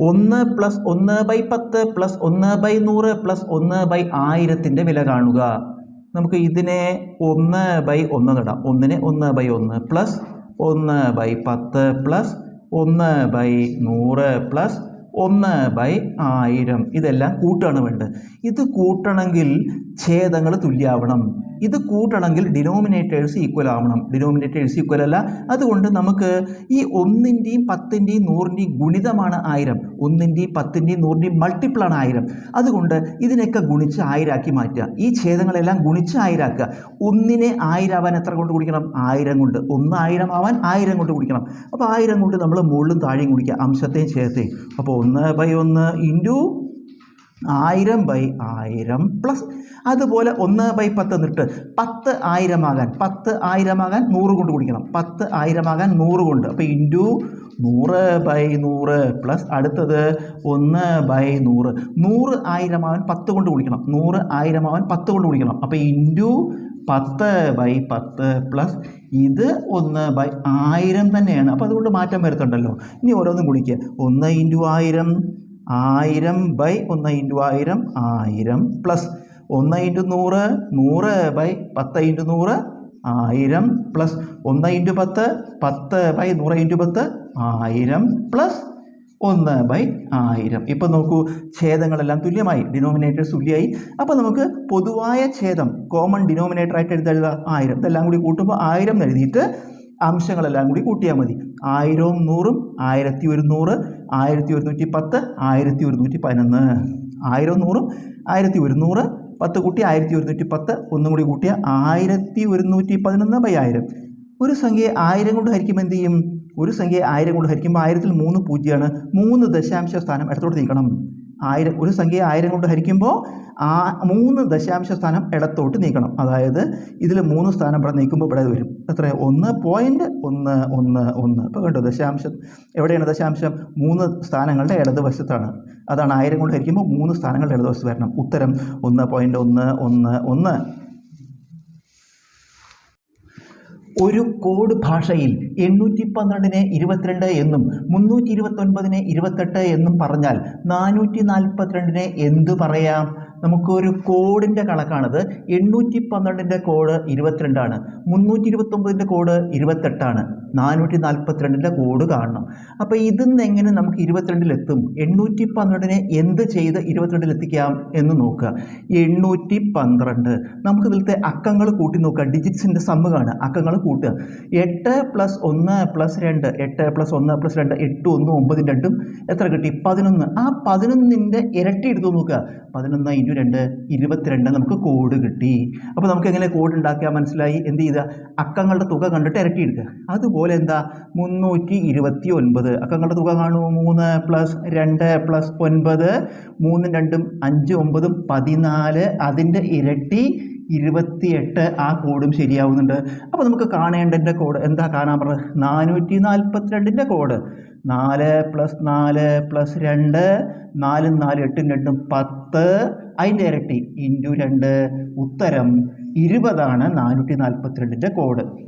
ഒന്ന് പ്ലസ് ഒന്ന് ബൈ പത്ത് പ്ലസ് ഒന്ന് ബൈ നൂറ് പ്ലസ് ഒന്ന് ബൈ ആയിരത്തിന്റെ വില കാണുക. നമുക്ക് ഇതിനെ ഒന്ന് ബൈ ഒന്ന് നടാം. ഒന്നിന് ഒന്ന് ബൈ ഒന്ന് പ്ലസ് ഒന്ന് ബൈ പത്ത് പ്ലസ് ഒന്ന് ബൈ നൂറ് പ്ലസ് ഒന്ന് ബൈ ആയിരം. ഇതെല്ലാം കൂട്ടാണ് വേണ്ടത്. ഇത് കൂട്ടണമെങ്കിൽ ഛേദങ്ങൾ തുല്യാവണം. ഇത് കൂട്ടണമെങ്കിൽ ഡിനോമിനേറ്റേഴ്സ് ഈക്വൽ ആവണം. ഡിനോമിനേറ്റേഴ്സ് ഈക്വൽ അല്ല. അതുകൊണ്ട് നമുക്ക് ഈ ഒന്നിന്റെയും പത്തിന്റെയും നൂറിന്റെയും ഗുണിതമാണ് ആയിരം. ഒന്നിന്റെയും പത്തിന്റെയും നൂറിന്റെയും മൾട്ടിപ്പിളാണ് ആയിരം. അതുകൊണ്ട് ഇതിനൊക്കെ ഗുണിച്ച് ആയിരാക്കി മാറ്റുക. ഈ ഛേദങ്ങളെല്ലാം ഗുണിച്ച് ആയിരാക്കുക. ഒന്നിനെ ആയിരാവാൻ എത്ര കൊണ്ട് കുടിക്കണം ആയിരം കൊണ്ട്. ഒന്ന് ആയിരം ആവാൻ ആയിരം കൊണ്ട് കുടിക്കണം അപ്പോൾ ആയിരം കൊണ്ട് നമ്മൾ മുകളിലും താഴെയും കുടിക്കുക അംശത്തെയും ഛേദത്തെയും. അപ്പോൾ ഒന്ന് ബൈ ഒന്ന് ഇന്റു ആയിരം ബൈ ആയിരം പ്ലസ് അതുപോലെ ഒന്ന് ബൈ പത്ത് എന്നിട്ട് പത്ത് ആയിരമാകാൻ പത്ത് ആയിരമാകാൻ നൂറ് കൊണ്ട് കുടിക്കണം പത്ത് ആയിരമാകാൻ നൂറ് കൊണ്ട്. അപ്പോൾ ഇന്റു നൂറ് ബൈ നൂറ് പ്ലസ് അടുത്തത് ഒന്ന് ബൈ നൂറ്. നൂറ് ആയിരമാവൻ പത്ത് കൊണ്ട് കുടിക്കണം നൂറ് ആയിരമാവൻ പത്ത് കൊണ്ട് കുടിക്കണം അപ്പോൾ ഇന്റു പത്ത് ബൈ പത്ത് പ്ലസ് ഇത് ഒന്ന് ബൈ ആയിരം തന്നെയാണ്. അപ്പോൾ അതുകൊണ്ട് മാറ്റം വരുത്തുണ്ടല്ലോ. ഇനി ഓരോന്നും കുടിക്കുക ഒന്ന് ഇന്റു ആയിരം ആയിരം ബൈ ഒന്ന് ഇന്റു ആയിരം ആയിരം പ്ലസ് ഒന്ന് ഇന്റു നൂറ് നൂറ് ബൈ പത്ത് ഇന്റു നൂറ് ആയിരം പ്ലസ് ഒന്ന് ഇന്റു പത്ത് പത്ത് ബൈ നൂറ് ഇന്റു പത്ത് ആയിരം പ്ലസ് ഒന്ന് ബൈ ആയിരം. ഇപ്പം നോക്കൂ ഛേദങ്ങളെല്ലാം തുല്യമായി ഡിനോമിനേറ്റേഴ്സ് തുല്യമായി. അപ്പോൾ നമുക്ക് പൊതുവായ ഛേദം കോമൺ ഡിനോമിനേറ്റർ ആയിട്ട് എഴുതുക ആയിരം. ഇതെല്ലാം കൂടി കൂട്ടുമ്പോൾ ആയിരം എഴുതിയിട്ട് അംശങ്ങളെല്ലാം കൂടി കൂട്ടിയാൽ മതി. ആയിരവും നൂറും ആയിരത്തി ഒരുന്നൂറ് ആയിരത്തി ഒരുന്നൂറ്റി പത്ത് ആയിരത്തി ഒരുന്നൂറ്റി പതിനൊന്ന് ആയിരവും നൂറും ആയിരത്തി ഒരുന്നൂറ് പത്ത് കൂട്ടി ആയിരത്തി ഒരുന്നൂറ്റി പത്ത് ഒന്നും കൂടി കൂട്ടിയ ആയിരത്തി ഒരുന്നൂറ്റി പതിനൊന്ന് ബൈ ആയിരം. ഒരു സംഖ്യയെ ആയിരം കൊണ്ട് ഹരിക്കുമ്പോൾ എന്ത് ചെയ്യും? ഒരു സംഖ്യയെ ആയിരം കൊണ്ട് ഹരിക്കുമ്പോൾ ആയിരത്തിൽ മൂന്ന് പൂജ്യമാണ്. മൂന്ന് ദശാംശ സ്ഥാനം ഇടത്തോട്ട് നീക്കണം. ആയിരം ഒരു സംഖ്യ ആയിരം കൊണ്ട് ഹരിക്കുമ്പോൾ ആ മൂന്ന് ദശാംശ സ്ഥാനം ഇടത്തോട്ട് നീക്കണം. അതായത് ഇതിൽ മൂന്ന് സ്ഥാനം ഇവിടെ നീക്കുമ്പോൾ ഇവിടെ വരും. എത്ര ഒന്ന് പോയിന്റ് ഒന്ന് ഒന്ന് ഒന്ന്. ഇപ്പോൾ കണ്ടോ? ദശാംശം. എവിടെയാണ് ദശാംശം? മൂന്ന് സ്ഥാനങ്ങളുടെ ഇടതുവശത്താണ്. അതാണ് ആയിരം കൊണ്ട് ഹരിക്കുമ്പോൾ മൂന്ന് സ്ഥാനങ്ങളുടെ ഇടതുവശത്ത് വരണം. ഉത്തരം ഒന്ന് പോയിന്റ് ഒന്ന് ഒന്ന് ഒന്ന്. ഒരു കോഡ് ഭാഷയിൽ എണ്ണൂറ്റി പന്ത്രണ്ടിനെ ഇരുപത്തിരണ്ട് എന്നും മുന്നൂറ്റി ഇരുപത്തൊൻപതിനെ ഇരുപത്തെട്ട് എന്നും പറഞ്ഞാൽ നാനൂറ്റി നാൽപ്പത്തിരണ്ടിനെ എന്തു പറയാം? നമുക്കൊരു കോഡിന്റെ കണക്കാണത്. എണ്ണൂറ്റി പന്ത്രണ്ടിന്റെ കോഡ് ഇരുപത്തിരണ്ടാണ്. മുന്നൂറ്റി ഇരുപത്തൊമ്പതിന്റെ കോഡ് ഇരുപത്തെട്ടാണ്. നാനൂറ്റി നാൽപ്പത്തിരണ്ടിന്റെ കോഡ് കാണണം. അപ്പോൾ ഇതിൽ നിന്ന് എങ്ങനെ നമുക്ക് ഇരുപത്തിരണ്ടിലെത്തും എണ്ണൂറ്റി പന്ത്രണ്ടിനെ എന്ത് ചെയ്ത് ഇരുപത്തിരണ്ടിലെത്തിക്കാം എന്ന് നോക്കുക. എണ്ണൂറ്റി പന്ത്രണ്ട് നമുക്ക് ഇതിലത്തെ അക്കങ്ങൾ കൂട്ടി നോക്കുക. ഡിജിറ്റ്സിന്റെ സമ്മ് കാണുക. അക്കങ്ങൾ കൂട്ടുക. എട്ട് പ്ലസ് ഒന്ന് പ്ലസ് രണ്ട്. എട്ട് പ്ലസ് ഒന്ന് പ്ലസ് രണ്ട്. എട്ട് ഒന്ന് ഒമ്പതും രണ്ടും എത്ര കിട്ടി? പതിനൊന്ന്. ആ പതിനൊന്നിന്റെ ഇരട്ടി എടുത്ത് നോക്കുക. പതിനൊന്ന് ഇന്റു രണ്ട് ഇരുപത്തിരണ്ട് നമുക്ക് കോഡ് കിട്ടി. അപ്പോൾ നമുക്ക് എങ്ങനെ കോഡ് ഉണ്ടാക്കിയാൽ മനസ്സിലായി? എന്ത് ചെയ്യുക അക്കങ്ങളുടെ തുക കണ്ടിട്ട് ഇരട്ടി എടുക്കുക അതുപോലെ എന്താ? മുന്നൂറ്റി ഇരുപത്തി ഒൻപത് അക്കങ്ങളുടെ തുക കാണുമോ? മൂന്ന് പ്ലസ് രണ്ട് പ്ലസ് ഒൻപത്. മൂന്നും രണ്ടും അഞ്ച് ഒമ്പതും പതിനാല്. അതിന്റെ ഇരട്ടി ഇരുപത്തിയെട്ട്. ആ കോഡും ശരിയാവുന്നുണ്ട്. അപ്പോൾ നമുക്ക് കാണേണ്ടതിന്റെ കോഡ് എന്താ? കാണാൻ പറഞ്ഞത് നാനൂറ്റി നാൽപ്പത്തിരണ്ടിന്റെ കോഡ് നാല് പ്ലസ് നാല് പ്ലസ് രണ്ട്. നാലും നാല് എട്ടും രണ്ടും പത്ത്. അതിന്റെ ഇരട്ടി ഇന്റു രണ്ട്. ഉത്തരം ഇരുപതാണ് നാനൂറ്റി നാൽപ്പത്തിരണ്ടിന്റെ കോഡ്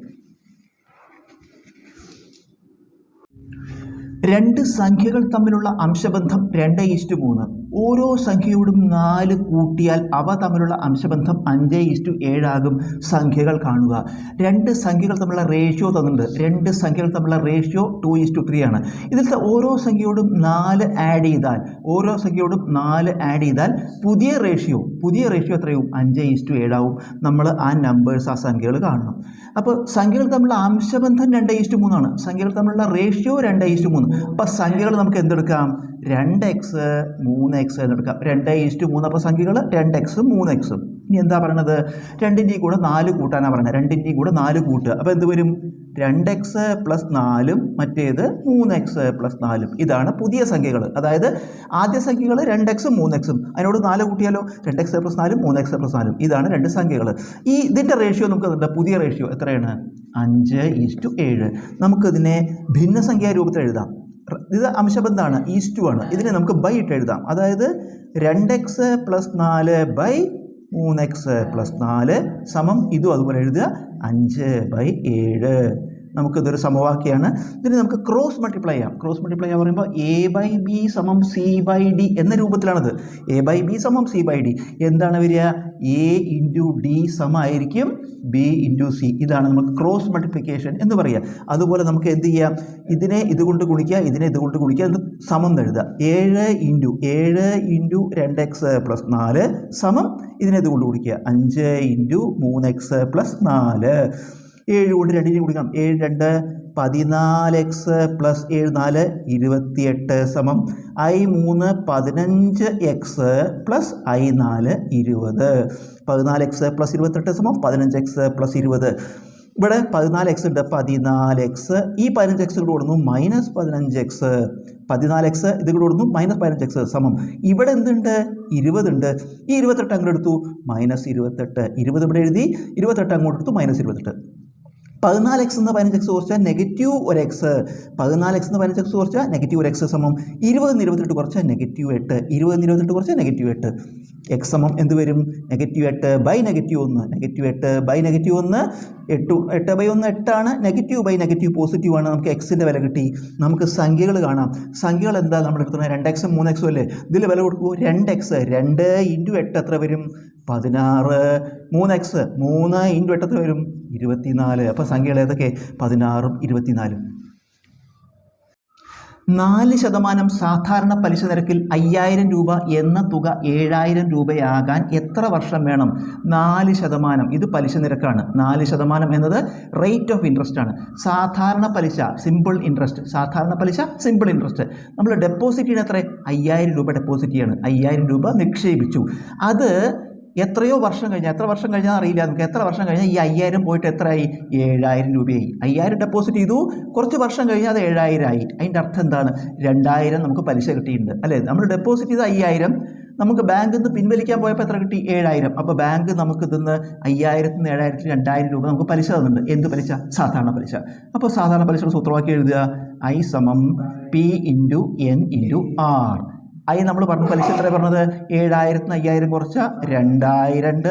രണ്ട് സംഖ്യകൾ തമ്മിലുള്ള അംശബന്ധം രണ്ട് ഈസ്റ്റ് മൂന്ന്. ഓരോ സംഖ്യയോടും നാല് കൂട്ടിയാൽ അവ തമ്മിലുള്ള അംശബന്ധം അഞ്ച് ഇസ്റ്റു ഏഴാകും സംഖ്യകൾ കാണുക. രണ്ട് സംഖ്യകൾ തമ്മിലുള്ള റേഷ്യോ തന്നിട്ടുണ്ട്. രണ്ട് സംഖ്യകൾ തമ്മിലുള്ള റേഷ്യോ ടു ഈസ്റ്റു ത്രീ ആണ്. ഇതിലത്തെ ഓരോ സംഖ്യയോടും നാല് ആഡ് ചെയ്താൽ ഓരോ സംഖ്യയോടും നാല് ആഡ് ചെയ്താൽ പുതിയ റേഷ്യോ പുതിയ റേഷ്യോ എത്രയും അഞ്ച് ഇസ്റ്റു ഏഴാവും. നമ്മൾ ആ നമ്പേഴ്സ് ആ സംഖ്യകൾ കാണണം. അപ്പോൾ സംഖ്യകൾ തമ്മിലുള്ള അംശബന്ധം രണ്ട് ഇസ്റ്റു മൂന്നാണ്. സംഖ്യകൾ തമ്മിലുള്ള റേഷ്യോ രണ്ട് ഈസ്റ്റു മൂന്ന്. അപ്പോൾ സംഖ്യകൾ നമുക്ക് എന്തെടുക്കാം? രണ്ട് എക്സ് മൂന്ന് എക്സ് എന്നെടുക്കാം രണ്ട് ഈസ്റ്റ് മൂന്ന് അപ്പോൾ സംഖ്യകൾ രണ്ട് എക്സും മൂന്ന് എക്സും ഇനി എന്താ പറയണത്? രണ്ടിന്റെയും കൂടെ നാല് കൂട്ടാനാണ് പറയുന്നത് രണ്ടിന്റെയും കൂടെ നാല് കൂട്ടുക. അപ്പോൾ എന്ത് വരും? രണ്ട് എക്സ് പ്ലസ് നാലും മറ്റേത് മൂന്ന് എക്സ് പ്ലസ് നാലും. ഇതാണ് പുതിയ സംഖ്യകൾ. അതായത് ആദ്യ സംഖ്യകൾ രണ്ട് എക്സും മൂന്ന് എക്സും അതിനോട് നാല് കൂട്ടിയാലോ? രണ്ട് എക്സ് പ്ലസ് നാലും മൂന്ന് എക്സ് പ്ലസ് നാലും. ഇതാണ് രണ്ട് സംഖ്യകൾ. ഈ ഇതിന്റെ റേഷ്യോ നമുക്ക് പുതിയ റേഷ്യോ എത്രയാണ്? അഞ്ച് ഈസ്റ്റു ഏഴ്. നമുക്കിതിനെ ഭിന്നസംഖ്യാ രൂപത്തിൽ എഴുതാം. ഇത് അംശബന്ധമാണ് ഈസ്റ്റു ആണ് ഇതിനെ നമുക്ക് ബൈ ഇട്ട് എഴുതാം. അതായത് രണ്ട് എക്സ് പ്ലസ് നാല് ബൈ മൂന്ന് എക്സ് പ്ലസ് നാല് സമം ഇതും അതുപോലെ എഴുതുക. അഞ്ച് ബൈ ഏഴ്. നമുക്കിതൊരു സമവാക്യമാണ് ഇതിന് നമുക്ക് ക്രോസ് മൾട്ടിപ്ലൈ ചെയ്യാം. ക്രോസ് മൾട്ടിപ്ലൈ ചെയ്യാൻ പറയുമ്പോൾ എ ബൈ ബി സമം സി ബൈ ഡി എന്ന രൂപത്തിലാണത്. എ ബൈ ബി സമം സി ബൈ ഡി എന്താണ് വരിക? എ ഇന്റു ഡി സമമായിരിക്കും. ബി ഇന്റു സി ഇതാണ് നമുക്ക് ക്രോസ് മൾട്ടിപ്ലിക്കേഷൻ എന്ന് പറയുക. അതുപോലെ നമുക്ക് എന്ത് ചെയ്യാം? ഇതിനെ ഇതുകൊണ്ട് ഗുണിക്കുക ഇതിനെ ഇതുകൊണ്ട് ഗുണിക്കുക എന്ന് സമം എഴുതുക. ഏഴ് ഇന്റു ഏഴ് ഇന്റു രണ്ട് എക്സ് പ്ലസ് നാല് സമം ഇതിനെ ഇതുകൊണ്ട് ഗുണിക്കുക. അഞ്ച് ഇന്റു മൂന്ന് എക്സ് പ്ലസ് നാല്. ഏഴ് കൊണ്ട് രണ്ടിനെ കുടിക്കണം ഏഴ് രണ്ട് പതിനാല് എക്സ് പ്ലസ് ഏഴ് നാല് ഇരുപത്തിയെട്ട് സമം. ഐ മൂന്ന് പതിനഞ്ച് എക്സ് പ്ലസ് ഐ നാല് ഇരുപത്. പതിനാല് എക്സ് പ്ലസ് ഇരുപത്തെട്ട് സമം പതിനഞ്ച് എക്സ് പ്ലസ് ഇരുപത്. ഇവിടെ പതിനാല് എക്സ് ഉണ്ട്. പതിനാല് എക്സ് ഈ പതിനഞ്ച് എക്സ് കൂടെ കൊടുക്കുന്നു മൈനസ് പതിനഞ്ച് എക്സ് പതിനാല് എക്സ് ഇത് കൂടെ കൊടുക്കുന്നു മൈനസ് പതിനഞ്ച് എക്സ് സമം. ഇവിടെ എന്തുണ്ട്? ഇരുപതുണ്ട് ഈ ഇരുപത്തെട്ട് അങ്ങോട്ട് എടുത്തു. മൈനസ് ഇരുപത്തെട്ട്. ഇരുപത് ഇവിടെ എഴുതി. ഇരുപത്തെട്ട് അങ്ങോട്ട് എടുത്തു. മൈനസ് ഇരുപത്തെട്ട്. പതിനാല് എക്സ് എന്ന് പതിനഞ്ച് എക്സ് കുറച്ചാൽ നെഗറ്റീവ് ഒരു എക്സ് പതിനാല് എക്സ് എന്ന് പതിനഞ്ച് എക്സ് കുറച്ചാൽ നെഗറ്റീവ് ഒരു എക്സ് സമം. ഇരുപത് ഇരുപത്തെട്ട് കുറച്ചാൽ നെഗറ്റീവ് എട്ട്. ഇരുപത് ഇരുപത്തെട്ട് കുറച്ചാൽ നെഗറ്റീവ് എട്ട്. എക്സ് സമം എന്ത് വരും? നെഗറ്റീവ് എട്ട് ബൈ നെഗറ്റീവ് ഒന്ന്. നെഗറ്റീവ് എട്ട് ബൈ നെഗറ്റീവ് ഒന്ന്. എട്ട് എട്ട് ബൈ ഒന്ന് എട്ടാണ്. നെഗറ്റീവ് ബൈ നെഗറ്റീവ് പോസിറ്റീവ് ആണ്. നമുക്ക് എക്സിന്റെ വില കിട്ടി. നമുക്ക് സംഖ്യകൾ കാണാം. സംഖ്യകൾ എന്താ? നമ്മൾ എടുക്കുന്നത് രണ്ട് എക്സും മൂന്ന് എക്സും അല്ലേ? ഇതിൽ വില കൊടുക്കുമോ രണ്ട് എക്സ് രണ്ട് ഇന്റു എട്ട് എത്ര വരും? പതിനാറ്. മൂന്ന് എക്സ് മൂന്ന് ഇന്റു എട്ട് എത്ര വരും? ഇരുപത്തിനാല്. അപ്പോൾ സംഖ്യകൾ ഏതൊക്കെ? പതിനാറും ഇരുപത്തിനാലും. നാല് ശതമാനം സാധാരണ പലിശ നിരക്കിൽ അയ്യായിരം രൂപ എന്ന തുക ഏഴായിരം രൂപയാകാൻ എത്ര വർഷം വേണം? നാല് ശതമാനം. ഇത് പലിശ നിരക്കാണ്. നാല് ശതമാനം എന്നത് റേറ്റ് ഓഫ് ഇൻട്രസ്റ്റ് ആണ്. സാധാരണ പലിശ സിമ്പിൾ ഇൻട്രസ്റ്റ് സാധാരണ പലിശ സിമ്പിൾ ഇൻട്രസ്റ്റ് നമ്മൾ ഡെപ്പോസിറ്റ് ചെയ്യുന്ന എത്ര അയ്യായിരം രൂപ ഡെപ്പോസിറ്റ് ചെയ്യാണ്. അയ്യായിരം രൂപ നിക്ഷേപിച്ചു. അത് എത്രയോ വർഷം കഴിഞ്ഞാൽ എത്ര വർഷം കഴിഞ്ഞാൽ അറിയില്ല നമുക്ക്. എത്ര വർഷം കഴിഞ്ഞാൽ ഈ അയ്യായിരം പോയിട്ട് എത്രയായി? ഏഴായിരം രൂപയായി. അയ്യായിരം ഡെപ്പോസിറ്റ് ചെയ്തു. കുറച്ച് വർഷം കഴിഞ്ഞാൽ അത് ഏഴായിരം ആയി. അതിന്റെ അർത്ഥം എന്താണ്? രണ്ടായിരം നമുക്ക് പലിശ കിട്ടിയിട്ടുണ്ട്. അല്ലേ? നമ്മൾ ഡെപ്പോസിറ്റ് ചെയ്ത അയ്യായിരം നമുക്ക് ബാങ്കിൽ നിന്ന് പിൻവലിക്കാൻ പോയപ്പോൾ എത്ര കിട്ടി? ഏഴായിരം. അപ്പോൾ ബാങ്ക് നമുക്ക് ഇതിന്ന് അയ്യായിരത്തിൽ നിന്ന് ഏഴായിരത്തിന് രണ്ടായിരം രൂപ നമുക്ക് പലിശ തന്നിട്ടുണ്ട്. എന്ത് പലിശ? സാധാരണ പലിശ. അപ്പോൾ സാധാരണ പലിശയുടെ സൂത്രവാക്യം എഴുതുക. ഐ സമം P into N into R I നമ്മൾ പറഞ്ഞു പലിശ എത്ര പറഞ്ഞത്? ഏഴായിരത്തിന് അയ്യായിരം കുറച്ച രണ്ടായിരം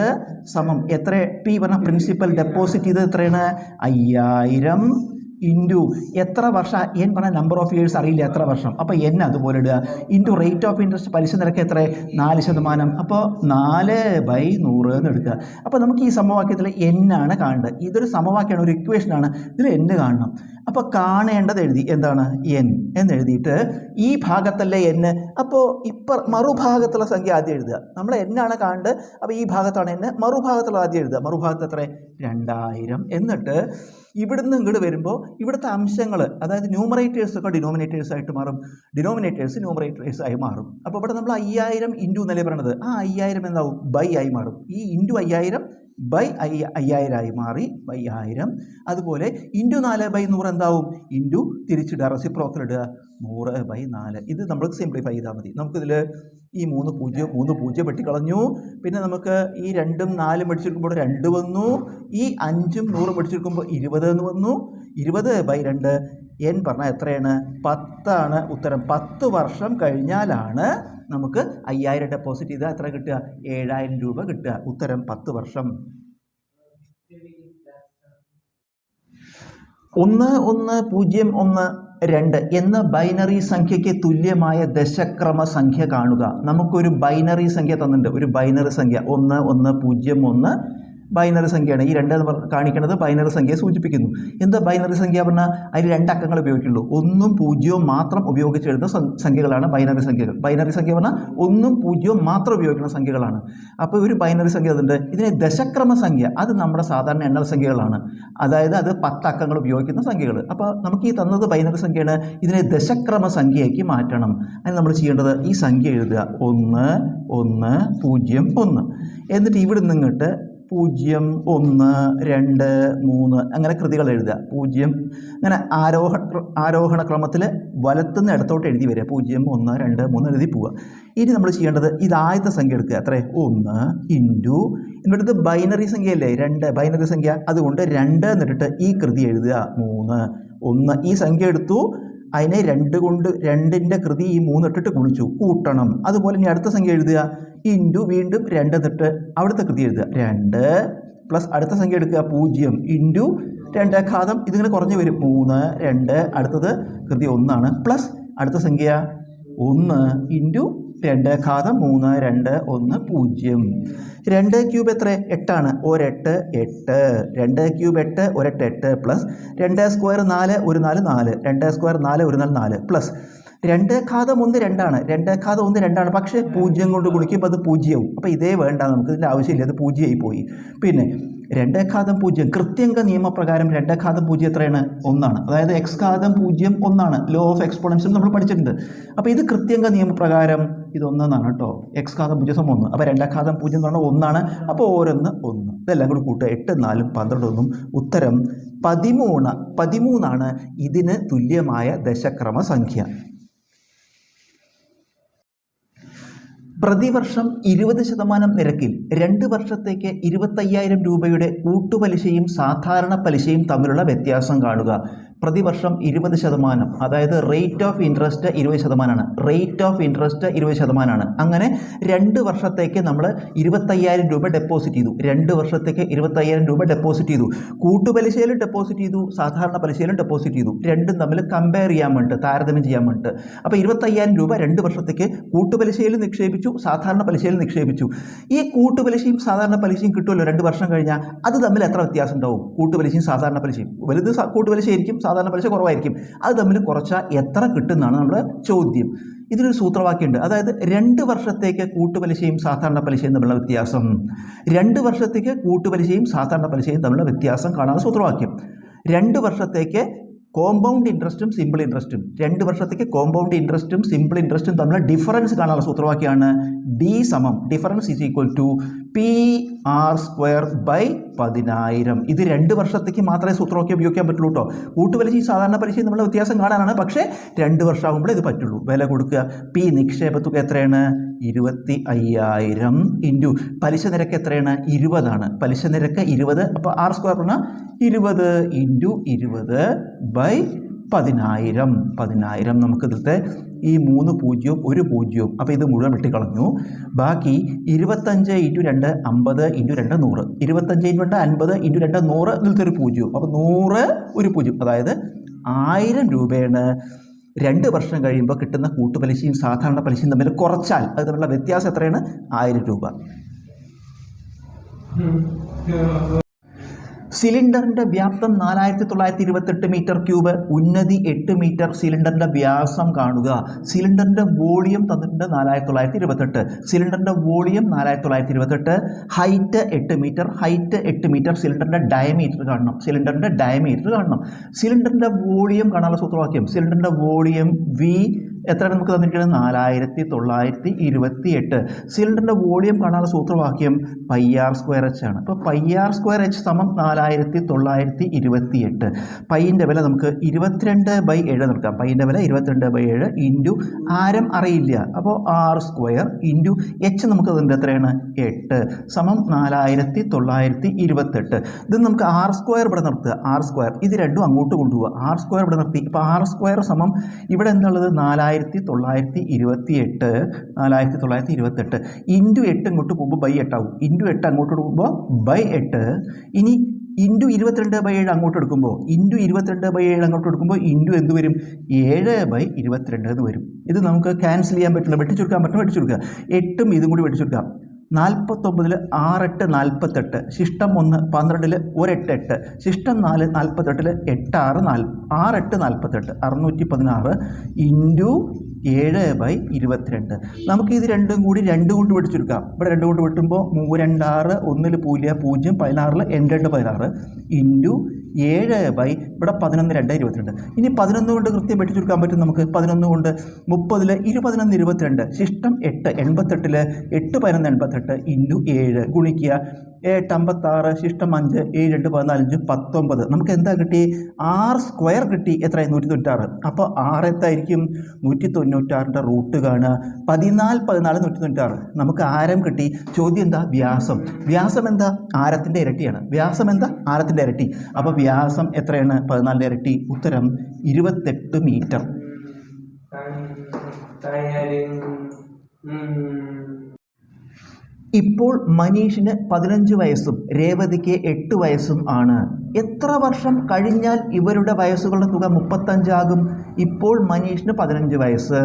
സമം. എത്ര പി പറഞ്ഞ പ്രിൻസിപ്പൽ ഡെപ്പോസിറ്റ് ചെയ്തത് എത്രയാണ്? അയ്യായിരം ഇന്റു എത്ര വർഷം എൻ പറഞ്ഞ നമ്പർ ഓഫ് ഇയേഴ്സ് അറിയില്ല എത്ര വർഷം. അപ്പോൾ എൻ അതുപോലെ ഇടുക. ഇന്റു റേറ്റ് ഓഫ് ഇൻട്രസ്റ്റ് പലിശ നിരക്ക് എത്ര? നാല് ശതമാനം. അപ്പോൾ നാല് ബൈ നൂറ് എന്ന് എടുക്കുക. അപ്പോൾ നമുക്ക് ഈ സമവാക്യത്തിൽ എൻ ആണ് കാണേണ്ടത്. ഇതൊരു സമവാക്യമാണ് ഒരു ഇക്വേഷനാണ് ഇതിൽ എൻ കാണണം. അപ്പോൾ കാണേണ്ടത് എഴുതി. എന്താണ്? എൻ എന്ന് എഴുതിയിട്ട് ഈ ഭാഗത്തല്ലേ എൻ അപ്പോൾ ഇപ്പം മറുഭാഗത്തുള്ള സംഖ്യ ആദ്യം എഴുതുക. നമ്മൾ എന്നാണ് കാണേണ്ടത്. അപ്പോൾ ഈ ഭാഗത്താണ് എൻ മറുഭാഗത്തുള്ള ആദ്യം എഴുതുക. മറുഭാഗത്ത് എത്ര? രണ്ടായിരം. എന്നിട്ട് ഇവിടുന്ന് ഇങ്ങോട്ട് വരുമ്പോൾ ഇവിടുത്തെ അംശങ്ങൾ അതായത് ന്യൂമറേറ്റേഴ്സ് ഒക്കെ ഡിനോമിനേറ്റേഴ്സ് ആയിട്ട് മാറും. ഡിനോമിനേറ്റേഴ്സ് ന്യൂമറേറ്റേഴ്സ് ആയി മാറും. അപ്പോൾ ഇവിടെ നമ്മൾ അയ്യായിരം ഇന്റു എന്നല്ലേ പറയണത് ആ അയ്യായിരം എന്താവും? ബൈ ആയി മാറും. ഈ ഇന്റു അയ്യായിരം ബൈ അയ്യ അയ്യായിരമായി മാറി ബൈ ആയിരം. അതുപോലെ ഇന്റു നാല് ബൈ നൂറ് എന്താവും? ഇന്റു തിരിച്ചിടുക റെസിപ്രോക്കൽ ഇടുക. നൂറ് ബൈ നാല്. ഇത് നമ്മൾ സിംപ്ലിഫൈ ചെയ്താൽ മതി. നമുക്കിതിൽ ഈ മൂന്ന് പൂജ്യം മൂന്ന് പൂജ്യം വെട്ടിക്കളഞ്ഞു. പിന്നെ നമുക്ക് ഈ രണ്ടും നാലും പഠിച്ചെടുക്കുമ്പോൾ രണ്ട് വന്നു. ഈ അഞ്ചും നൂറും പഠിച്ചെടുക്കുമ്പോൾ ഇരുപത് എന്ന് വന്നു. ഇരുപത് ബൈ രണ്ട്. എൻ പറഞ്ഞാൽ എത്രയാണ്? പത്താണ് ഉത്തരം. പത്ത് വർഷം കഴിഞ്ഞാലാണ് നമുക്ക് അയ്യായിരം ഡെപ്പോസിറ്റ് ചെയ്താൽ എത്ര കിട്ടുക? ഏഴായിരം രൂപ കിട്ടുക. ഉത്തരം പത്ത് വർഷം. ഒന്ന് ഒന്ന് പൂജ്യം ഒന്ന് രണ്ട് എന്ന ബൈനറി സംഖ്യയ്ക്ക് തുല്യമായ ദശക്രമ സംഖ്യ കാണുക. നമുക്കൊരു ബൈനറി സംഖ്യ തന്നിട്ടുണ്ട്. ഒരു ബൈനറി സംഖ്യ. ഒന്ന് ഒന്ന് പൂജ്യം ഒന്ന് ബൈനറി സംഖ്യയാണ്. ഈ രണ്ട് കാണിക്കുന്നത് ബൈനറി സംഖ്യയെ സൂചിപ്പിക്കുന്നു. എന്താ ബൈനറി സംഖ്യ പറഞ്ഞാൽ അതിൽ രണ്ട് അക്കങ്ങൾ ഉപയോഗിക്കുള്ളൂ. ഒന്നും പൂജ്യവും മാത്രം ഉപയോഗിച്ച് എഴുതുന്ന സംഖ്യകളാണ് ബൈനറി സംഖ്യകൾ. ബൈനറി സംഖ്യ പറഞ്ഞാൽ ഒന്നും പൂജ്യവും മാത്രം ഉപയോഗിക്കുന്ന സംഖ്യകളാണ്. അപ്പോൾ ഒരു ബൈനറി സംഖ്യ അതുണ്ട്. ഇതിനെ ദശക്രമ സംഖ്യ. അത് നമ്മുടെ സാധാരണ എണ്ണൽ സംഖ്യകളാണ്. അതായത് അത് പത്ത് അക്കങ്ങൾ ഉപയോഗിക്കുന്ന സംഖ്യകൾ അപ്പോൾ നമുക്ക് ഈ തന്നത് ബൈനറി സംഖ്യയാണ്. ഇതിനെ ദശക്രമ സംഖ്യയാക്കി മാറ്റണം. അതിന് നമ്മൾ ചെയ്യേണ്ടത് ഈ സംഖ്യ എഴുതുക. ഒന്ന് ഒന്ന് പൂജ്യം ഒന്ന്. എന്നിട്ട് ഇവിടെ നിന്നിട്ട് പൂജ്യം ഒന്ന് രണ്ട് മൂന്ന് അങ്ങനെ കൃതികൾ എഴുതുക. പൂജ്യം അങ്ങനെ ആരോഹ ആരോഹണ ക്രമത്തിൽ വലത്തുനിന്ന് ഇടത്തോട്ട് എഴുതി വരിക. പൂജ്യം ഒന്ന് രണ്ട് മൂന്ന് എഴുതി പോവുക. ഇനി നമ്മൾ ചെയ്യേണ്ടത് ഇതായത്തെ സംഖ്യ എടുക്കുക. അത്രേ. ഒന്ന് ഇന്റു എന്നിട്ട് ബൈനറി സംഖ്യയല്ലേ? രണ്ട് ബൈനറി സംഖ്യ. അതുകൊണ്ട് രണ്ട് എന്നിട്ടിട്ട് ഈ കൃതി എഴുതുക. മൂന്ന്. ഒന്ന് ഈ സംഖ്യ എടുത്തു. അതിനെ രണ്ട് കൊണ്ട് രണ്ടിന്റെ കൃതി ഈ മൂന്നിട്ടിട്ട് ഗുണിച്ചു. കൂട്ടണം. അതുപോലെ ഇനി അടുത്ത സംഖ്യ എഴുതുക. ഇന്റു വീണ്ടും രണ്ട് എന്നിട്ട് അവിടുത്തെ കൃതി എഴുതുക. രണ്ട് പ്ലസ് അടുത്ത സംഖ്യ എടുക്കുക. പൂജ്യം. ഇന്റു രണ്ട് ഘാതം. ഇതിങ്ങനെ കുറഞ്ഞു വരും. മൂന്ന് രണ്ട്. അടുത്തത് കൃതി ഒന്നാണ്. പ്ലസ് അടുത്ത സംഖ്യ ഒന്ന്. ഇന്റു രണ്ട് ഘാതം മൂന്ന് രണ്ട് ഒന്ന് പൂജ്യം. രണ്ട് ക്യൂബ് എത്ര? എട്ടാണ്. ഒരെട്ട് എട്ട്. രണ്ട് ക്യൂബ് എട്ട് ഒരെട്ട് എട്ട് പ്ലസ് രണ്ട് സ്ക്വയർ നാല് ഒരു നാല് നാല്. രണ്ട് സ്ക്വയർ നാല് ഒരു നാല് നാല് പ്ലസ് രണ്ട് ഘാതം ഒന്ന് രണ്ടാണ്. രണ്ട് ഘാതം ഒന്ന് രണ്ടാണ്. പക്ഷേ പൂജ്യം കൊണ്ട് ഗുണിക്കുമ്പോൾ അത് പൂജ്യവും. അപ്പോൾ ഇതേ വേണ്ട. നമുക്ക് ഇതിന്റെ ആവശ്യമില്ല. അത് പൂജ്യമായി പോയി. പിന്നെ രണ്ട് ഘാതം പൂജ്യം. കൃത്യങ്ക നിയമപ്രകാരം രണ്ട് ഘാതം പൂജ്യം എത്രയാണ്? ഒന്നാണ്. അതായത് എക്സ് ഘാതം പൂജ്യം ഒന്നാണ്. ലോ ഓഫ് എക്സ്പോണൻഷ്യൽ നമ്മൾ പഠിച്ചിട്ടുണ്ട്. അപ്പോൾ ഇത് കൃത്യങ്ക നിയമപ്രകാരം ഇതൊന്നാണ് കേട്ടോ എക്സ് ഘാതം പൂജ്യം സമം ഒന്ന്. അപ്പോൾ രണ്ടാം ഘാതം പൂജ്യം എന്ന് പറഞ്ഞാൽ ഒന്നാണ്. അപ്പോൾ ഓരോന്ന് ഒന്ന്. ഇതെല്ലാം കൂടി കൂട്ടുക. എട്ട് നാലും പന്ത്രണ്ട് ഒന്നും. ഉത്തരം പതിമൂന്ന്. പതിമൂന്നാണ് ഇതിന് തുല്യമായ ദശക്രമ സംഖ്യ പ്രതിവർഷം ഇരുപത് ശതമാനം നിരക്കിൽ രണ്ട് വർഷത്തേക്ക് ഇരുപത്തയ്യായിരം രൂപയുടെ കൂട്ടുപലിശയും സാധാരണ പലിശയും തമ്മിലുള്ള വ്യത്യാസം കാണുക. പ്രതിവർഷം ഇരുപത് ശതമാനം അതായത് റേറ്റ് ഓഫ് ഇൻട്രസ്റ്റ് ഇരുപത് ശതമാനമാണ് റേറ്റ് ഓഫ് ഇൻട്രസ്റ്റ് ഇരുപത് ശതമാനമാണ് അങ്ങനെ രണ്ട് വർഷത്തേക്ക് നമ്മൾ ഇരുപത്തയ്യായിരം രൂപ ഡെപ്പോസിറ്റ് ചെയ്തു. രണ്ട് വർഷത്തേക്ക് ഇരുപത്തയ്യായിരം രൂപ ഡെപ്പോസിറ്റ് ചെയ്തു. കൂട്ടുപലിശയിലും ഡെപ്പോസിറ്റ് ചെയ്തു. സാധാരണ പലിശയിലും ഡെപ്പോസിറ്റ് ചെയ്തു. രണ്ടും തമ്മിൽ കമ്പയർ ചെയ്യാൻ വേണ്ടി താരതമ്യം ചെയ്യാൻ വേണ്ടി അപ്പോൾ ഇരുപത്തയ്യായിരം രൂപ രണ്ട് വർഷത്തേക്ക് കൂട്ടുപലിശയിൽ നിക്ഷേപിച്ചു സാധാരണ പലിശയിൽ നിക്ഷേപിച്ചു. ഈ കൂട്ടുപലിശയും സാധാരണ പലിശയും കിട്ടുമല്ലോ രണ്ട് വർഷം കഴിഞ്ഞാൽ അത് തമ്മിൽ എത്ര വ്യത്യാസം ഉണ്ടാവും? കൂട്ടുപലിശയും സാധാരണ പലിശയും. വലുത് കൂട്ടുപലിശയായിരിക്കും സാധാരണ പലിശ കുറവായിരിക്കും. അത് തമ്മിൽ കുറച്ചാൽ എത്ര കിട്ടുന്നതാണ് നമ്മുടെ ചോദ്യം. ഇതിനൊരു സൂത്രവാക്യമുണ്ട്. അതായത് രണ്ട് വർഷത്തേക്ക് കൂട്ടുപലിശയും സാധാരണ പലിശയും തമ്മിലുള്ള വ്യത്യാസം. രണ്ട് വർഷത്തേക്ക് കൂട്ടുപലിശയും സാധാരണ പലിശയും തമ്മിലുള്ള വ്യത്യാസം കാണാൻ സൂത്രവാക്യം. രണ്ട് വർഷത്തേക്ക് കോമ്പൗണ്ട് ഇൻട്രസ്റ്റും സിമ്പിൾ ഇൻട്രസ്റ്റും രണ്ട് വർഷത്തേക്ക് കോമ്പൗണ്ട് ഇൻട്രസ്റ്റും സിമ്പിൾ ഇൻട്രസ്റ്റും തമ്മിലുള്ള ഡിഫറൻസ് കാണാനുള്ള സൂത്രവാക്യമാണ് ഡി സമം. Difference is equal to P R square by പതിനായിരം. ഇത് രണ്ട് വർഷത്തേക്ക് മാത്രമേ സൂത്രമൊക്കെ ഉപയോഗിക്കാൻ പറ്റുള്ളൂ കേട്ടോ കൂട്ടുപലിശയും സാധാരണ പലിശയും നമ്മൾ വ്യത്യാസം കാണാനാണ്. പക്ഷേ രണ്ട് വർഷമാകുമ്പോഴേ ഇത് പറ്റുള്ളൂ. വില കൊടുക്കുക. പി നിക്ഷേപ തുക എത്രയാണ്? ഇരുപത്തി അയ്യായിരം ഇന്റു പലിശ നിരക്ക് എത്രയാണ്? ഇരുപതാണ്. പലിശ നിരക്ക് ഇരുപത്. അപ്പോൾ ആർ സ്ക്വയർ പറഞ്ഞാൽ ഇരുപത് ഇന്റു ഇരുപത് ബൈ പതിനായിരം പതിനായിരം നമുക്ക് ഇതിലത്തെ ഈ മൂന്ന് പൂജ്യവും ഒരു പൂജ്യവും അപ്പോൾ ഇത് മുഴുവൻ വെട്ടിക്കളഞ്ഞു. ബാക്കി ഇരുപത്തഞ്ച് ഇന്റു രണ്ട് അമ്പത് ഇന്റു രണ്ട് നൂറ്. ഇരുപത്തഞ്ച് ഇന്റു രണ്ട് അൻപത് ഇന്റു രണ്ട് നൂറ് ഇതിലത്തെ ഒരു പൂജ്യവും. അപ്പോൾ നൂറ് ഒരു പൂജ്യം. അതായത് ആയിരം രൂപയാണ്. രണ്ട് വർഷം കഴിയുമ്പോൾ കിട്ടുന്ന കൂട്ടുപലിശയും സാധാരണ പലിശയും തമ്മിൽ കുറച്ചാൽ അത് തമ്മിലുള്ള വ്യത്യാസം എത്രയാണ്? ആയിരം രൂപ. സിലിണ്ടറിന്റെ വ്യാപ്തം നാലായിരത്തി തൊള്ളായിരത്തി ഇരുപത്തെട്ട് മീറ്റർ ക്യൂബ് ഉന്നതി എട്ട് മീറ്റർ സിലിണ്ടറിന്റെ വ്യാസം കാണുക. സിലിണ്ടറിന്റെ വോളിയം തന്നിട്ടുണ്ട് നാലായിരത്തി തൊള്ളായിരത്തി ഇരുപത്തെട്ട് സിലിണ്ടറിന്റെ വോളിയം നാലായിരത്തി തൊള്ളായിരത്തി ഇരുപത്തെട്ട് ഹൈറ്റ് എട്ട് മീറ്റർ ഹൈറ്റ് എട്ട് മീറ്റർ സിലിണ്ടറിന്റെ ഡയമീറ്റർ കാണണം. സിലിണ്ടറിന്റെ ഡയമീറ്റർ കാണണം. സിലിണ്ടറിന്റെ വോളിയം കാണാനുള്ള സൂത്രവാക്യം. സിലിണ്ടറിന്റെ വോളിയം വി എത്രയാണ് നമുക്ക് തന്നിരിക്കുന്നത്? നാലായിരത്തി തൊള്ളായിരത്തി ഇരുപത്തി എട്ട് സിലിണ്ടറിന്റെ വോളിയം കാണാനുള്ള സൂത്രവാക്യം പൈ ആർ സ്ക്വയർ എച്ച് ആണ്. അപ്പോൾ പൈ ആർ സ്ക്വയർ എച്ച് സമം നാലായിരത്തി തൊള്ളായിരത്തി ഇരുപത്തി എട്ട് പൈന്റെ വില നമുക്ക് ഇരുപത്തിരണ്ട് ബൈ ഏഴ് നടക്കാം പൈന്റെ വില ഇരുപത്തിരണ്ട് ബൈ ഏഴ് ഇന്റു ആരം അറിയില്ല. അപ്പോൾ ആർ സ്ക്വയർ ഇന്റു എച്ച് നമുക്ക് അതിന്റെ എത്രയാണ്? എട്ട്. സമം നാലായിരത്തി തൊള്ളായിരത്തി ഇരുപത്തെട്ട് ഇത് നമുക്ക് ആർ സ്ക്വയർ ഇവിടെ നിർത്തുക. R square. ഇത് രണ്ടും അങ്ങോട്ട് കൊണ്ടുപോകുക ആർ സ്ക്വയർ ഇവിടെ നിർത്തി. ഇപ്പോൾ ആർ സ്ക്വയർ സമം ഇവിടെ എന്താണുള്ളത് നാലായിരത്തി തൊള്ളായിരത്തി ഇരുപത്തി എട്ട് നാലായിരത്തി തൊള്ളായിരത്തി ഇരുപത്തെട്ട് ഇന്റു എട്ട് ഇങ്ങോട്ട് പോകുമ്പോൾ ബൈ എട്ടാവും ഇന്റു എട്ട് അങ്ങോട്ട് പോകുമ്പോൾ ബൈ എട്ട് ഇനി ഇന്റു ഇരുപത്തിരണ്ട് ബൈ ഏഴ് അങ്ങോട്ട് എടുക്കുമ്പോൾ ഇന്റു ഇരുപത്തിരണ്ട് ബൈ ഏഴ് അങ്ങോട്ട് എടുക്കുമ്പോൾ ഇന്റു എന്ത് വരും? ഏഴ് ബൈ ഇരുപത്തിരണ്ട് എന്ന് വരും. ഇത് നമുക്ക് ക്യാൻസൽ ചെയ്യാൻ പറ്റില്ല വെട്ടിച്ചുരുക്കാൻ പറ്റും വെട്ടിച്ചുരുക്കുക. എട്ടും ഇതും കൂടി വെട്ടിച്ചുരുക്കാം നാൽപ്പത്തൊമ്പതിൽ ആറെട്ട് നാൽപ്പത്തെട്ട് ശിഷ്ടം ഒന്ന് പന്ത്രണ്ടിൽ ഒരെട്ട് എട്ട് ശിഷ്ടം നാല് നാൽപ്പത്തെട്ടിൽ എട്ട് ആറ് നാല് ആറെട്ട് നാൽപ്പത്തെട്ട് അറുന്നൂറ്റി പതിനാറ് ഇന്റു ഏഴ് ബൈ ഇരുപത്തിരണ്ട്. നമുക്ക് ഇത് രണ്ടും കൂടി രണ്ട് കൊണ്ട് വെടിച്ചെടുക്കാം ഇവിടെ രണ്ട് കൊണ്ട് വെട്ടുമ്പോൾ മൂന്ന് രണ്ടാറ് ഒന്നിൽ പൂല്യ പൂജ്യം പതിനാറിൽ എൺ രണ്ട് പതിനാറ് ഇന്റു ഏഴ് ബൈ ഇവിടെ പതിനൊന്ന് രണ്ട് ഇരുപത്തിരണ്ട്. ഇനി പതിനൊന്ന് കൊണ്ട് കൃത്യം ചുരുക്കാൻ പറ്റും നമുക്ക്. പതിനൊന്ന് കൊണ്ട് മുപ്പതിൽ ഇരുപതിനൊന്ന് ഇരുപത്തിരണ്ട്. ശിഷ്ടം എട്ട് എൺപത്തെട്ടിൽ എട്ട് പതിനൊന്ന് എൺപത്തെട്ട് ഇന്റു ഏഴ് ഗുണിക്കുക എട്ട് അമ്പത്താറ് ശിഷ്ടം അഞ്ച് ഏഴ് രണ്ട് പതിനാലഞ്ച് പത്തൊമ്പത്. നമുക്ക് എന്താ കിട്ടി? ആറ് സ്ക്വയർ കിട്ടി എത്രയായി? നൂറ്റി തൊണ്ണൂറ്റാറ് അപ്പോൾ ആറ് എത്തായിരിക്കും? നൂറ്റി തൊണ്ണൂറ്റാറിന്റെ റൂട്ട് കാണുക. പതിനാല് പതിനാല് നൂറ്റി തൊണ്ണൂറ്റാറ് നമുക്ക് ആരം കിട്ടി? ചോദ്യം എന്താ? വ്യാസം. വ്യാസം എന്താ? ആരത്തിന്റെ ഇരട്ടിയാണ്. വ്യാസം എന്താ? ആരത്തിന്റെ ഇരട്ടി. അപ്പോൾ വ്യാസം എത്രയാണ്? പതിനാലിന്റെ ഇരട്ടി. ഉത്തരം ഇരുപത്തെട്ട് മീറ്റർ. hmm ഇപ്പോൾ മനീഷിന് പതിനഞ്ച് വയസ്സും രേവതിക്ക് എട്ട് വയസ്സും ആണ്. എത്ര വർഷം കഴിഞ്ഞാൽ ഇവരുടെ വയസ്സുകളുടെ തുക മുപ്പത്തഞ്ചാകും? ഇപ്പോൾ മനീഷിന് പതിനഞ്ച് വയസ്സ്.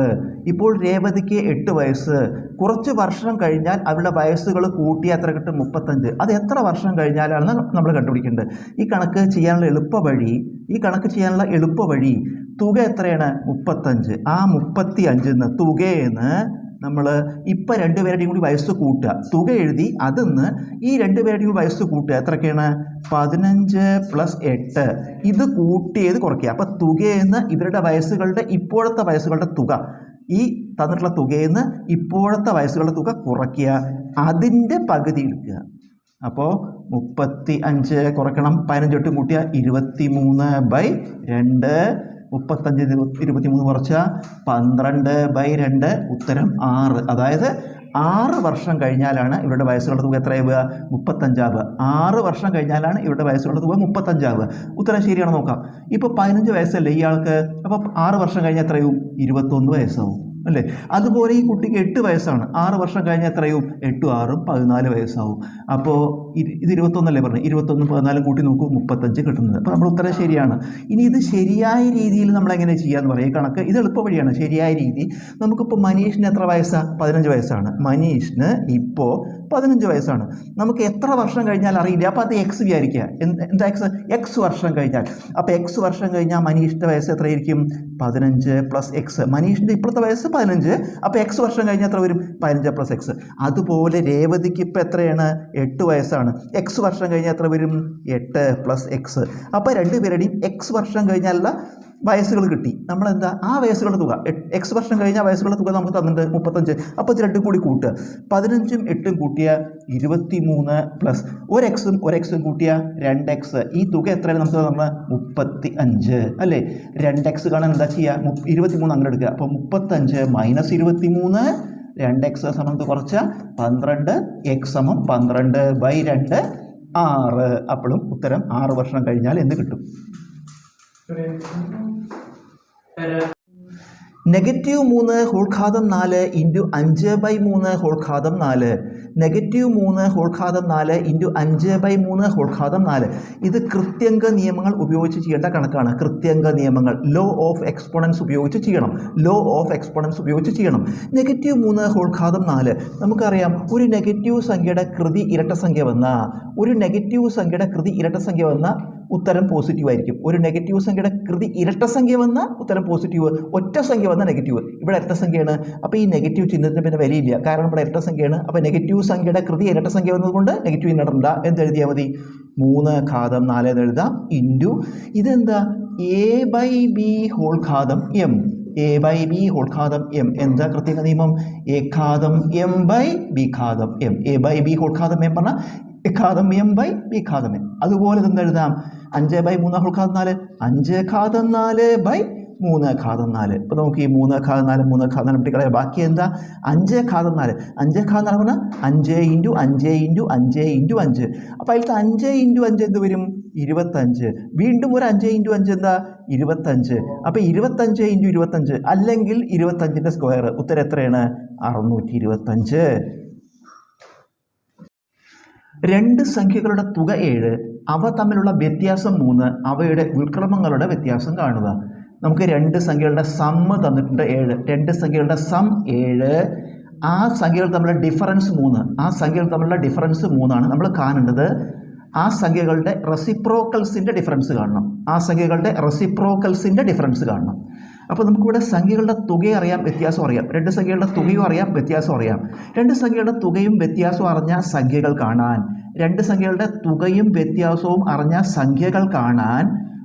ഇപ്പോൾ രേവതിക്ക് എട്ട് വയസ്സ്. കുറച്ച് വർഷം കഴിഞ്ഞാൽ അവരുടെ വയസ്സുകൾ കൂട്ടി എത്ര കിട്ടും മുപ്പത്തഞ്ച്. അത് എത്ര വർഷം കഴിഞ്ഞാലാണ് നമ്മൾ കണ്ടുപിടിക്കേണ്ടത്. ഈ കണക്ക് ചെയ്യാനുള്ള എളുപ്പ വഴി ഈ കണക്ക് ചെയ്യാനുള്ള എളുപ്പ വഴി തുക എത്രയാണ്? മുപ്പത്തഞ്ച്. ആ മുപ്പത്തി അഞ്ചിന്ന് തുകയെന്ന് നമ്മൾ ഇപ്പം രണ്ടുപേരുടെയും കൂടി വയസ്സ് കൂട്ടുക. തുക എഴുതി അതിന്ന് ഈ രണ്ടുപേരുടെയും കൂടി വയസ്സ് കൂട്ടുക. എത്രയൊക്കെയാണ്? പതിനഞ്ച് പ്ലസ് എട്ട്. ഇത് കൂട്ടിയത് കുറയ്ക്കുക. അപ്പം തുകയെന്ന് ഇവരുടെ വയസ്സുകളുടെ ഇപ്പോഴത്തെ വയസ്സുകളുടെ തുക. ഈ തന്നിട്ടുള്ള തുകയെന്ന് ഇപ്പോഴത്തെ വയസ്സുകളുടെ തുക കുറയ്ക്കുക. അതിന്റെ പകുതി എടുക്കുക. അപ്പോൾ മുപ്പത്തി അഞ്ച് കുറയ്ക്കണം. പതിനഞ്ചൊട്ടും കൂട്ടിയ ഇരുപത്തി മൂന്ന് ബൈ രണ്ട് മുപ്പത്തഞ്ച് ഇരുപത്തി മൂന്ന് കുറച്ച പന്ത്രണ്ട് ബൈ രണ്ട് ഉത്തരം ആറ്. അതായത് ആറ് വർഷം കഴിഞ്ഞാലാണ് ഇവരുടെ വയസ്സുകളുടെ തുക എത്രയാവുക? മുപ്പത്തഞ്ചാവുക. ആറ് വർഷം കഴിഞ്ഞാലാണ് ഇവരുടെ വയസ്സുകളുടെ തുക മുപ്പത്തഞ്ചാവുക. ഉത്തരം ശരിയാണ് നോക്കാം. ഇപ്പോൾ പതിനഞ്ച് വയസ്സല്ലേ ഇയാൾക്ക്? അപ്പോൾ ആറ് വർഷം കഴിഞ്ഞാൽ എത്രയാവും? ഇരുപത്തൊന്ന് വയസ്സാവും. അല്ലേ? അതുപോലെ ഈ കുട്ടിക്ക് എട്ട് വയസ്സാണ്. ആറ് വർഷം കഴിഞ്ഞാൽ എത്രയും എട്ടും ആറും പതിനാല് വയസ്സാവും. അപ്പോൾ ഇത് ഇരുപത്തൊന്നല്ലേ പറഞ്ഞു? ഇരുപത്തൊന്നും പതിനാലും കൂട്ടി നോക്കൂ മുപ്പത്തഞ്ച് കിട്ടുന്നത്. അപ്പോൾ നമ്മൾ ഉത്തരം ശരിയാണ്. ഇനി ഇത് ശരിയായ രീതിയിൽ നമ്മൾ എങ്ങനെ ചെയ്യാന്ന് പറയും. ഈ കണക്ക് ഇത് എളുപ്പ വഴിയാണ് ശരിയായ രീതി. നമുക്കിപ്പോൾ മനീഷിന് എത്ര വയസ്സാണ് പതിനഞ്ച് വയസ്സാണ്. മനീഷിന് ഇപ്പോൾ പതിനഞ്ച് വയസ്സാണ്. നമുക്ക് എത്ര വർഷം കഴിഞ്ഞാൽ അറിയില്ല. അപ്പോൾ അത് എക്സ് വിചാരിക്കുക എന്ത്- എക്സ് എക്സ് വർഷം കഴിഞ്ഞാൽ. അപ്പോൾ എക്സ് വർഷം കഴിഞ്ഞാൽ മനീഷിന്റെ വയസ്സ് എത്രയായിരിക്കും? പതിനഞ്ച് പ്ലസ് എക്സ് മനീഷിന്റെ ഇപ്പോഴത്തെ വയസ്സ് പതിനഞ്ച്. അപ്പോൾ എക്സ് വർഷം കഴിഞ്ഞാൽ എത്ര വരും? പതിനഞ്ച് പ്ലസ് എക്സ് അതുപോലെ രേവതിക്ക് ഇപ്പോൾ എത്രയാണ്? എട്ട് വയസ്സാണ്. എക്സ് വർഷം കഴിഞ്ഞാൽ എത്ര വരും? എട്ട് പ്ലസ് എക്സ് അപ്പോൾ രണ്ടുപേരുടെയും എക്സ് വർഷം കഴിഞ്ഞാലുള്ള വയസ്സുകൾ കിട്ടി. നമ്മളെന്താ? ആ വയസ്സുകളുടെ തുക. എക്സ് വർഷം കഴിഞ്ഞ വയസ്സുകളുടെ തുക നമുക്ക് തന്നിട്ടുണ്ട് മുപ്പത്തഞ്ച്. അപ്പോൾ ഇത് രണ്ടും കൂടി കൂട്ടുക. പതിനഞ്ചും എട്ടും കൂട്ടിയ ഇരുപത്തി മൂന്ന് പ്ലസ് ഒരു എക്സും ഒരു എക്സും കൂട്ടിയ രണ്ട് എക്സ് ഈ തുക എത്രയാണ് നമുക്ക് നമ്മൾ മുപ്പത്തി അഞ്ച് അല്ലേ? രണ്ട് എക്സ് കാണാൻ എന്താ ചെയ്യുക ഇരുപത്തി മൂന്ന് അങ്ങനെ എടുക്കുക. അപ്പോൾ മുപ്പത്തഞ്ച് മൈനസ് ഇരുപത്തി മൂന്ന് രണ്ട് എക്സ് സമം കുറച്ച പന്ത്രണ്ട്. എക്സ് സമം പന്ത്രണ്ട് ബൈ രണ്ട് ആറ്. അപ്പോഴും ഉത്തരം ആറ് വർഷം കഴിഞ്ഞാൽ എന്ത് കിട്ടും? നെഗറ്റീവ് മൂന്ന് ഹോൾഘാതം നാല് ഇന്റു അഞ്ച് ബൈ മൂന്ന് ഹോൾഘാതം നാല്. നെഗറ്റീവ് മൂന്ന് ഹോൾഘാതം നാല് ഇന്റു അഞ്ച് ബൈ മൂന്ന് ഹോൾഘാതം നാല്. ഇത് കൃത്യംഗ നിയമങ്ങൾ ഉപയോഗിച്ച് ചെയ്യേണ്ട കണക്കാണ്. കൃത്യംഗ നിയമങ്ങൾ. ലോ ഓഫ് എക്സ്പോണൻസ് ഉപയോഗിച്ച് ചെയ്യണം. ലോ ഓഫ് എക്സ്പോണൻസ് ഉപയോഗിച്ച് ചെയ്യണം. നെഗറ്റീവ് മൂന്ന് ഹോൾഘാതം നാല്. നമുക്കറിയാം ഒരു നെഗറ്റീവ് സംഖ്യയുടെ കൃതി ഇരട്ട സംഖ്യ വന്ന. ഒരു നെഗറ്റീവ് സംഖ്യയുടെ കൃതി ഇരട്ട സംഖ്യ വന്ന ഉത്തരം പോസിറ്റീവ് ആയിരിക്കും. ഒരു നെഗറ്റീവ് സംഖ്യയുടെ കൃതി ഇരട്ട സംഖ്യ വന്ന ഉത്തരം പോസിറ്റീവ് ഒറ്റ സംഖ്യ വന്ന നെഗറ്റീവ് ഇവിടെ ഇരട്ട സംഖ്യയാണ്. അപ്പോൾ ഈ നെഗറ്റീവ് ചിഹ്നത്തിന് പിന്നെ വിലയില്ല. കാരണം ഇവിടെ ഇരട്ട സംഖ്യയാണ്. അപ്പോൾ നെഗറ്റീവ് സംഖ്യയുടെ കൃതി ഇരട്ട സംഖ്യ വന്നതുകൊണ്ട് നെഗറ്റീവ് ചിഹ്നം എന്ത് എഴുതിയാൽ മതി? മൂന്ന് ഘാതം നാല് എന്ന് എഴുതാം. ഇന്റു ഇതെന്താ? A by B whole ഘാതം M A by B whole ഘാതം M എന്താ കൃത്യക നിയമം? എ ഘാതം M by B ഘാതം M A by B whole ഘാതം M പറഞ്ഞാൽ ഘാതം എം ബൈ ബി ഘാതം എം അതുപോലെ തന്നെ എഴുതാം? അഞ്ച് ബൈ മൂന്ന് ഹോൾ ഘാതം നാല്. അഞ്ച് ഖാദം നാല് ബൈ മൂന്ന് ഖാദം നാല്. ഇപ്പോൾ നമുക്ക് ഈ മൂന്ന് ഖാദം നാല് മൂന്ന് ഖാദം നാല് പിടിക്കളയാം ബാക്കി എന്താ? അഞ്ച് ഖാദം നാല്. അഞ്ച് ഖാദം നാല് പറഞ്ഞാൽ അഞ്ച് ഇന്റു അഞ്ച് ഇന്റു അഞ്ച് ഇന്റു അഞ്ച്. അപ്പോൾ അതിലത്തെ അഞ്ച് ഇന്റു അഞ്ച് എന്ത് വരും? ഇരുപത്തഞ്ച്. വീണ്ടും ഒരു അഞ്ച് ഇന്റു അഞ്ച് എന്താ? ഇരുപത്തഞ്ച്. അപ്പോൾ ഇരുപത്തഞ്ച് ഇന്റു ഇരുപത്തഞ്ച് അല്ലെങ്കിൽ ഇരുപത്തഞ്ചിന്റെ സ്ക്വയർ ഉത്തരം എത്രയാണ്? അറുന്നൂറ്റി ഇരുപത്തഞ്ച്. രണ്ട് സംഖ്യകളുടെ തുക ഏഴ് അവ തമ്മിലുള്ള വ്യത്യാസം മൂന്ന് അവയുടെ വിക്രമങ്ങളുടെ വ്യത്യാസം കാണുക. നമുക്ക് രണ്ട് സംഖ്യകളുടെ സം തന്നിട്ടുണ്ട് ഏഴ്. രണ്ട് സംഖ്യകളുടെ സം ഏഴ് ആ സംഖ്യകൾ തമ്മിലുള്ള ഡിഫറൻസ് മൂന്ന്. ആ സംഖ്യകൾ തമ്മിലുള്ള ഡിഫറൻസ് മൂന്നാണ് നമ്മൾ കാണേണ്ടത്. ആ സംഖ്യകളുടെ റെസിപ്രോക്കൽസിന്റെ ഡിഫറൻസ് കാണണം. ആ സംഖ്യകളുടെ റെസിപ്രോക്കൽസിന്റെ ഡിഫറൻസ് കാണണം. അപ്പോൾ നമുക്കിവിടെ സംഖ്യകളുടെ തുകയും അറിയാം വ്യത്യാസം അറിയാം. രണ്ട് സംഖ്യകളുടെ തുകയും അറിയാം വ്യത്യാസം അറിയാം. രണ്ട് സംഖ്യകളുടെ തുകയും വ്യത്യാസവും അറിഞ്ഞ സംഖ്യകൾ കാണാൻ രണ്ട് സംഖ്യകളുടെ തുകയും വ്യത്യാസവും അറിഞ്ഞ സംഖ്യകൾ കാണാൻ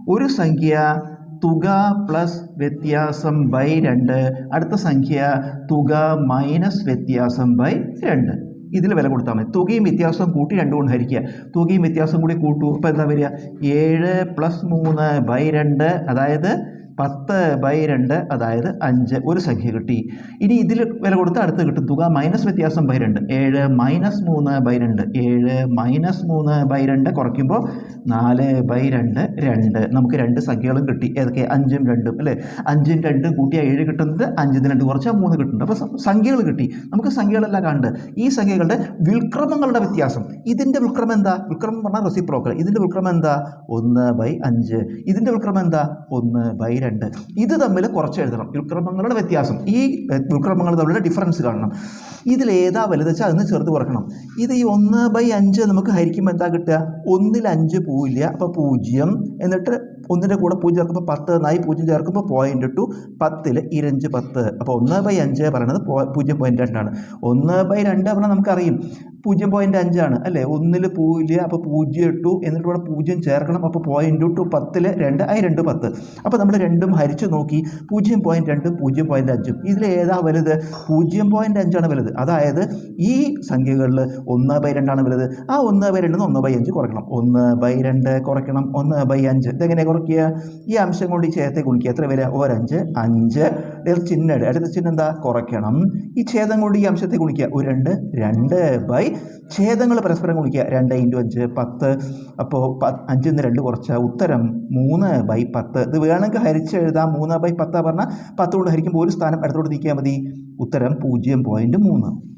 ഒരു സംഖ്യ തുക പ്ലസ് വ്യത്യാസം ബൈ രണ്ട്. അടുത്ത സംഖ്യ തുക മൈനസ് വ്യത്യാസം ബൈ രണ്ട്. ഇതിൽ വില കൊടുത്താൽ മതി. തുകയും വ്യത്യാസവും കൂട്ടി രണ്ട് കൊണ്ട് ഹരിക്കുക. തുകയും വ്യത്യാസം കൂടി കൂട്ടൂ. അപ്പോൾ എന്താ വരിക? ഏഴ് പ്ലസ് മൂന്ന് ബൈ രണ്ട്. അതായത് പത്ത് ബൈ രണ്ട് അതായത് അഞ്ച് ഒരു സംഖ്യ കിട്ടി. ഇനി ഇതിൽ വില കൊടുത്ത് അടുത്ത് കിട്ടും തുക മൈനസ് വ്യത്യാസം ബൈ രണ്ട്. ഏഴ് മൈനസ് മൂന്ന് ബൈ രണ്ട്. ഏഴ് മൈനസ് മൂന്ന് ബൈ രണ്ട് കുറയ്ക്കുമ്പോൾ നാല് ബൈ രണ്ട് രണ്ട്. നമുക്ക് രണ്ട് സംഖ്യകളും കിട്ടി. ഏതൊക്കെ? അഞ്ചും രണ്ടും അല്ലേ? അഞ്ചും രണ്ടും കൂട്ടിയാൽ ഏഴ് കിട്ടുന്നത് അഞ്ചിന് രണ്ട് കുറച്ചാൽ മൂന്ന് കിട്ടുന്നുണ്ട് അപ്പോൾ സംഖ്യകൾ കിട്ടി. നമുക്ക് സംഖ്യകളെല്ലാം കണ്ട് ഈ സംഖ്യകളുടെ വിൽക്രമങ്ങളുടെ വ്യത്യാസം. ഇതിന്റെ വിൽക്രമം എന്താ? വിൽക്രമം പറഞ്ഞാൽ റെസിപ്രോക്കൽ ഇതിന്റെ വിൽക്രമം എന്താ? ഒന്ന് ബൈ അഞ്ച്. ഇതിന്റെ വിൽക്രമം എന്താ? ഒന്ന് ബൈ രണ്ട്. ഇത് തമ്മിൽ കുറച്ച് എഴുതണം. വിൽക്രമങ്ങളുടെ വ്യത്യാസം. ഈ എഹ്, വിൽക്രമങ്ങൾ തമ്മിലുള്ള ഡിഫറൻസ് കാണണം. ഇതിൽ ഏതാ വലുത് വെച്ചാൽ അതിന് ചേർത്ത് കുറക്കണം. ഇത് ഈ ഒന്ന് ബൈ അഞ്ച് നമുക്ക് ഹരിക്കുമ്പോൾ എന്താ കിട്ടുക? ഒന്നിൽ അഞ്ച് പോവില്ല. അപ്പോൾ പൂജ്യം. എന്നിട്ട് ഒന്നിന്റെ കൂടെ പൂജ്യം ചേർക്കുമ്പോൾ പത്ത് നായി പൂജ്യം ചേർക്കുമ്പോൾ പോയിന്റ് ടു പത്തിൽ ഇരഞ്ച് പത്ത്. അപ്പോൾ ഒന്ന് ബൈ അഞ്ച് പറയണത് പോ- പൂജ്യം പോയിന്റ് രണ്ടാണ് ഒന്ന് ബൈ രണ്ട് പറഞ്ഞാൽ നമുക്കറിയും. പൂജ്യം പോയിന്റ് അഞ്ചാണ് അല്ലേ? ഒന്നിൽ പോവില്ല അപ്പോൾ പൂജ്യം ഇട്ടു. എന്നിട്ട് ഇവിടെ പൂജ്യം ചേർക്കണം. അപ്പോൾ പോയിന്റ് ടു പത്തിൽ രണ്ട് ആയി രണ്ട് പത്ത്. അപ്പോൾ നമ്മൾ രണ്ടും ഹരിച്ച് നോക്കി പൂജ്യം പോയിന്റ് രണ്ടും പൂജ്യം പോയിന്റ് അഞ്ചും. ഇതിൽ ഏതാ വലുത്? പൂജ്യം പോയിന്റ് അഞ്ചാണ് വലുത്. അതായത് ഈ സംഖ്യകളിൽ ഒന്ന് ബൈ രണ്ടാണ് വലുത്. ആ ഒന്ന് ബൈ രണ്ടിൽ നിന്ന് ഒന്ന് ബൈ അഞ്ച് കുറയ്ക്കണം. ഒന്ന് ബൈ രണ്ട് കുറയ്ക്കണം. ഒന്ന് ബൈ അഞ്ച്. ഇതെങ്ങനെ കുറയ്ക്കുക? ഈ അംശം കൊണ്ട് ഈ ചേർത്തെ ഗുണിക്കുക. എത്ര വരിക? ഒരഞ്ച്. അഞ്ച് ഇതിൽ ചിഹ്നം. അടുത്ത ചിഹ്നം എന്താ? കുറയ്ക്കണം. ഈ ഛേദം കൊണ്ട് ഈ അംശത്തെ ഗുണിക്കുക. ഒരു രണ്ട് രണ്ട് ബൈ ഛേദങ്ങൾ പരസ്പരം ഗുണിക്കുക. രണ്ട് ഇന്റു അഞ്ച് പത്ത്. അപ്പോൾ അഞ്ചിൽ നിന്ന് രണ്ട് കുറച്ച ഉത്തരം മൂന്ന് ബൈ പത്ത്. ഇത് വേണമെങ്കിൽ ഹരിച്ച് എഴുതാം. മൂന്ന് ബൈ പത്താ പറഞ്ഞാൽ പത്ത് കൊണ്ട് ഹരിക്കുമ്പോൾ ഒരു സ്ഥാനം അടുത്തോട്ട് നീക്കിയാൽ മതി. ഉത്തരം പൂജ്യം പോയിന്റ് മൂന്ന്.